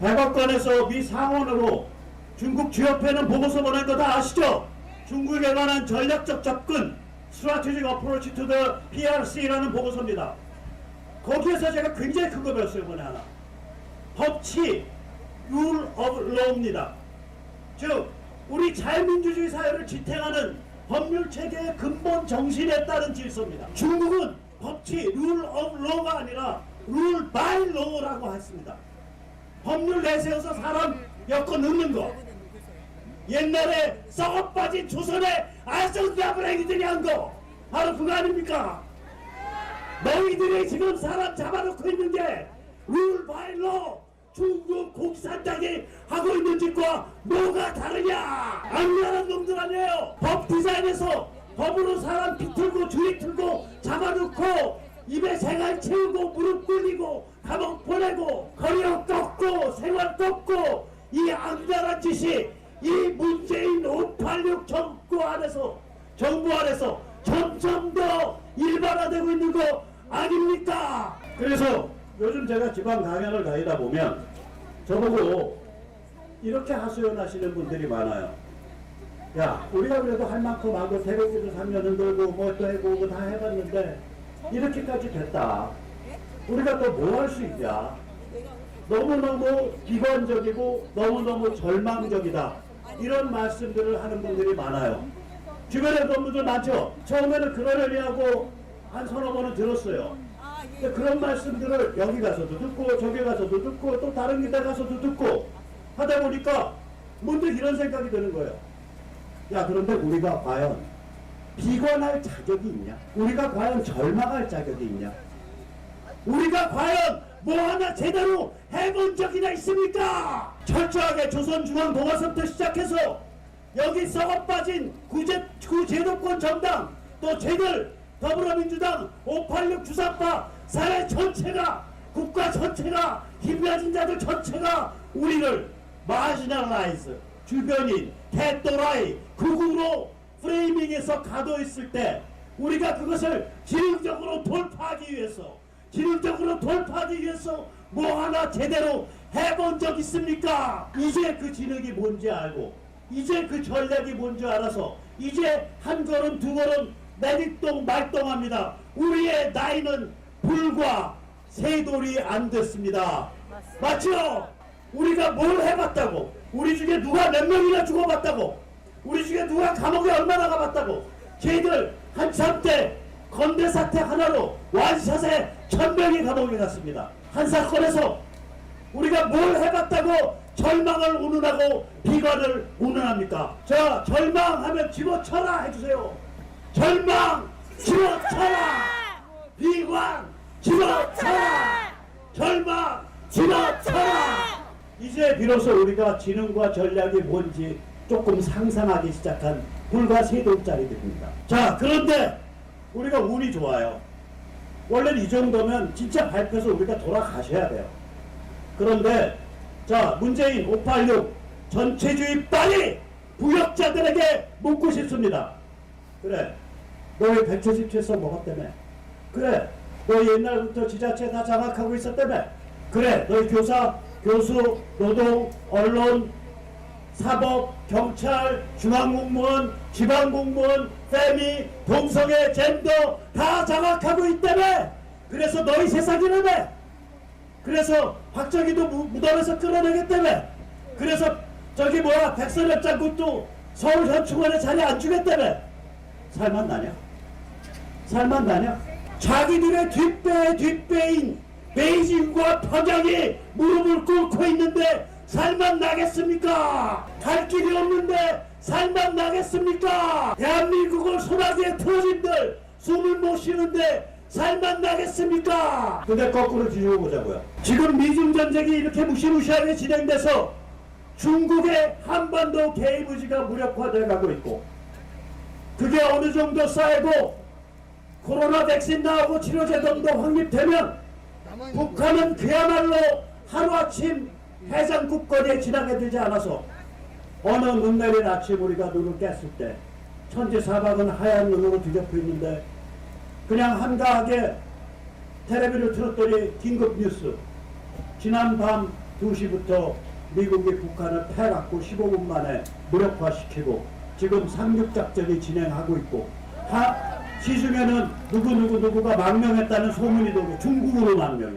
백악관에서 미 상원으로 중국 GOP는 보고서 보낸 거 다 아시죠? 중국에 관한 전략적 접근 Strategic Approach to the PRC라는 보고서입니다. 거기에서 제가 굉장히 큰 거 배웠어요, 이번에 하나. 법치, Rule of Law입니다. 즉, 우리 자유민주주의 사회를 지탱하는 법률 체계의 근본 정신에 따른 질서입니다. 중국은 법치, Rule of Law가 아니라 Rule by Law라고 했습니다. 법률 내세워서 사람 여권 넣는 거. 옛날에 썩어 빠진 조선의 아성자브레이들이 한 거. 바로 그거 아닙니까? 너희들이 지금 사람 잡아놓고 있는 게 룰바일로 중국 공산당이 하고 있는 짓과 뭐가 다르냐? 악랄한 놈들 아니에요. 법 디자인에서 법으로 사람 비틀고 주의 틀고 잡아놓고 입에 생활 채우고 무릎 꿇리고 감옥 보내고 거리어 꺾고 생활 꺾고 이 악랄한 짓이 이 문재인 586 정부 안에서 정부 안에서 점점 더 일반화되고 있는 거 아닙니까? 그래서 요즘 제가 지방 강연을 다니다 보면 저보고 이렇게 하소연하시는 분들이 많아요. 야, 우리가 그래도 할 만큼 하고 태극기도 3년 흔들고 뭐또 해보고 다 해봤는데 이렇게까지 됐다. 우리가 또 뭐 할 수 있냐? 너무너무 비관적이고 너무너무 절망적이다. 이런 말씀들을 하는 분들이 많아요. 주변에 분들 많죠? 처음에는 그러려니 하고 한 서너 번은 들었어요. 근데 그런 말씀들을 여기 가서도 듣고 저기 가서도 듣고 또 다른 기대 가서도 듣고 하다 보니까 문득 이런 생각이 드는 거예요. 야 그런데 우리가 과연 비관할 자격이 있냐? 우리가 과연 절망할 자격이 있냐? 우리가 과연 뭐 하나 제대로 해본 적이나 있습니까? 철저하게 조선중앙동아서부터 시작해서 여기 썩어 빠진 구제, 구제도권 정당 또 쟤들 더불어민주당 586 주사파 사회 전체가 국가 전체가 힘가진 자들 전체가 우리를 마지널라이즈 주변인 개또라이 극우로 프레이밍에서 가둬있을 때 우리가 그것을 지능적으로 돌파하기 위해서 기능적으로 돌파하기 위해서 뭐 하나 제대로 해본 적 있습니까? 이제 그 지능이 뭔지 알고 이제 그 전략이 뭔지 알아서 이제 한 걸음 두 걸음 내뒷동 말똥합니다. 우리의 나이는 불과 세 돌이 안 됐습니다. 맞죠? 우리가 뭘 해봤다고? 우리 중에 누가 몇 명이나 죽어봤다고? 누가 감옥에 얼마나 가봤다고? 저희들 한참 때 건대 사태 하나로 완샷에 천 명이 감옥에 갔습니다. 한 사건에서 우리가 뭘 해봤다고 절망을 운운하고 비관을 운운합니까? 자, 절망하면 집어쳐라 해주세요. 절망 집어쳐라. 비관 집어쳐라. 절망 집어쳐라. 이제 비로소 우리가 지능과 전략이 뭔지 조금 상상하기 시작한 불과 세 돌짜리들입니다. 자, 그런데 우리가 운이 좋아요. 원래는 이 정도면 진짜 발표해서 우리가 돌아가셔야 돼요. 그런데 자 문재인 586 전체주의 빨리 부역자들에게 묻고 싶습니다. 그래 너희 177석 먹었다며 그래 너 옛날부터 지자체 다 장악하고 있었다며 그래 너희 교사 교수 노동 언론 사법, 경찰, 중앙공무원, 지방공무원, 페미, 동성애, 젠더 다 장악하고 있다며! 그래서 너희 세상이라며! 그래서 박정희도 무- 무덤에서 끌어내겠다며! 그래서 저기 뭐야 백선엽 장군도 서울 현충원에 자리 안 주겠다며! 살만 나냐? 살만 나냐? 자기들의 뒷배의 뒷배인 베이징과 평양이 무릎을 꿇고 있는데 살만 나겠습니까 갈 길이 없는데 살만 나겠습니까 대한민국을 소나기에 틀어진들 숨을 못 쉬는데 살만 나겠습니까? 근데 거꾸로 뒤집어 보자고요. 지금 미중 전쟁이 이렇게 무시무시하게 진행돼서 중국의 한반도 개입 의지가 무력화돼 가고 있고 그게 어느 정도 쌓이고 코로나 백신 나오고 치료제정도 확립되면 북한은 그야말로 하루아침 해장국거리에 지나게 되지 않아서 어느 눈 내린 아침 우리가 눈을 깼을 때 천지사방은 하얀 눈으로 뒤덮여 있는데 그냥 한가하게 텔레비를 틀었더니 긴급 뉴스. 지난 밤 2시부터 미국이 북한을 패갖고 15분 만에 무력화시키고 지금 상륙작전이 진행하고 있고 하, 시중에는 누구누구 누구가 망명했다는 소문이 돌고 중국으로 망명해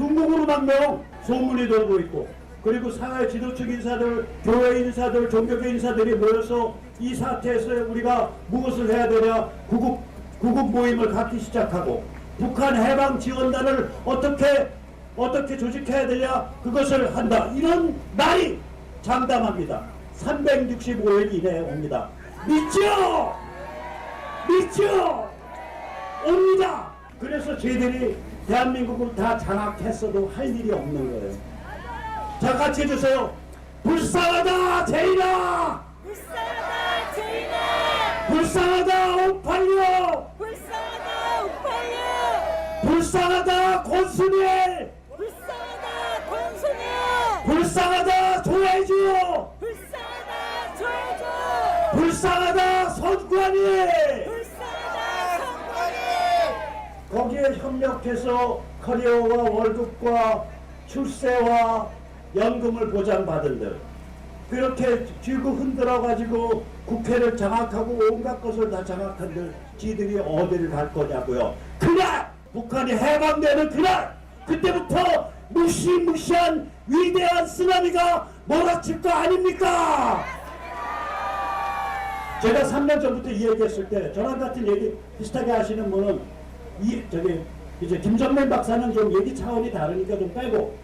중국으로 망명 소문이 돌고 있고 그리고 사회 지도층 인사들, 교회 인사들, 종교계 인사들이 모여서 이 사태에서 우리가 무엇을 해야 되냐 구국 구국 모임을 갖기 시작하고 북한 해방 지원단을 어떻게 어떻게 조직해야 되냐 그것을 한다 이런 날이 장담합니다. 365일 이내에 옵니다. 믿죠? 믿죠? 옵니다. 그래서 저희들이 대한민국을 다 장악했어도 할 일이 없는 거예요. 자 같이 해주세요. 불쌍하다 제이라 불쌍하다 제인아 불쌍하다 옥팔려 불쌍하다 우팔려 불쌍하다 권순일! 불쌍하다 권순이 불쌍하다 조혜주! 불쌍하다 조혜주! 불쌍하다 선관이 불쌍하다 성관이 거기에 협력해서 커리어와 월급과 출세와 연금을 보장받은 들. 그렇게 쥐고 흔들어 가지고 국회를 장악하고 온갖 것을 다 장악한들 지들이 어디를 갈 거냐고요. 그날 북한이 해방되는 그날 그때부터 무시무시한 위대한 쓰나미가 몰아칠 거 아닙니까? 제가 3년 전부터 이 얘기했을 때 저랑 같은 얘기 비슷하게 하시는 분은 이 저기 이제 김정민 박사는 좀 얘기 차원이 다르니까 좀 빼고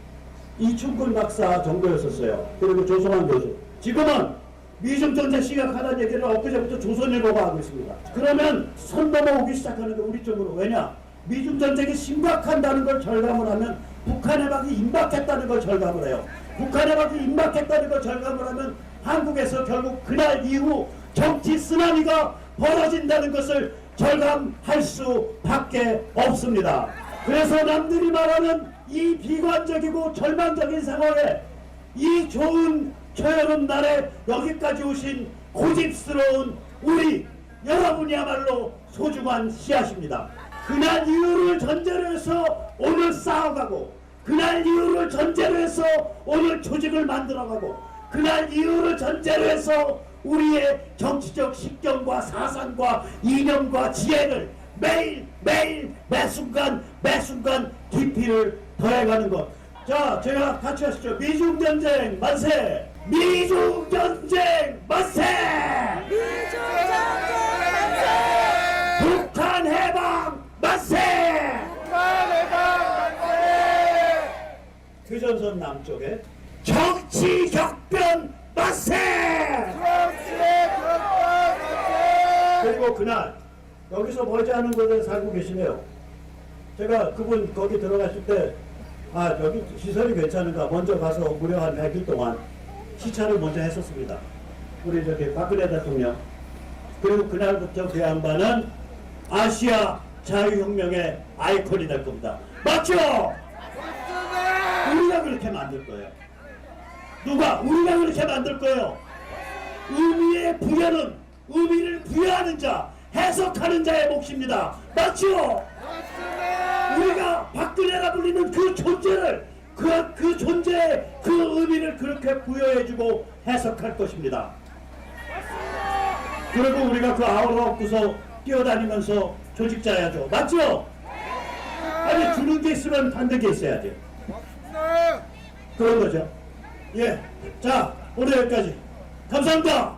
이충근 박사 정도였었어요. 그리고 조성환 교수. 지금은 미중 전쟁 시작하다는 얘기를 엊그제부터 조선일보가 하고 있습니다. 그러면 선 넘어오기 시작하는 게 우리 쪽으로 왜냐? 미중 전쟁이 심각한다는 걸 절감을 하면 북한 해방이 임박했다는 걸 절감을 해요. 북한 해방이 임박했다는 걸 절감을 하면 한국에서 결국 그날 이후 정치 쓰나미가 벌어진다는 것을 절감할 수밖에 없습니다. 그래서 남들이 말하는 이 비관적이고 절망적인 상황에 이 좋은 초여름 날에 여기까지 오신 고집스러운 우리 여러분이야말로 소중한 씨앗입니다. 그날 이후를 전제로 해서 오늘 쌓아가고 그날 이후를 전제로 해서 오늘 조직을 만들어가고 그날 이후를 전제로 해서 우리의 정치적 식견과 사상과 이념과 지혜를 매일 매일 매 순간 매 순간 깊이를 더해가는 것. 자, 제가 같이 하시죠. 미중 전쟁 만세! 미중 전쟁 만세! 미중 전쟁 만세 북한 해방 만세! 휴전선 남쪽에 정치 격변 만세! 그리고 그날 여기서 멀지 않은 곳에 살고 계시네요. 제가 그분 거기 들어갔을 때, 아, 여기 시설이 괜찮은가. 먼저 가서 무려 한 100일 동안 시찰을 먼저 했었습니다. 우리 저기 박근혜 대통령. 그리고 그날부터 그 양반은 아시아 자유혁명의 아이콘이 될 겁니다. 맞죠? 우리가 그렇게 만들 거예요. 누가? 우리가 그렇게 만들 거예요. 의미의 부여는 의미를 부여하는 자, 해석하는 자의 몫입니다. 맞죠? 우리가 박근혜라 불리는 그 존재를 그, 그 존재의 그 의미를 그렇게 부여해주고 해석할 것입니다. 그리고 우리가 그 아우라 없고서 뛰어다니면서 조직 짜야죠. 맞죠? 아니 주는 게 있으면 받는 게 있어야지. 그런 거죠. 예. 자, 오늘 여기까지. 감사합니다.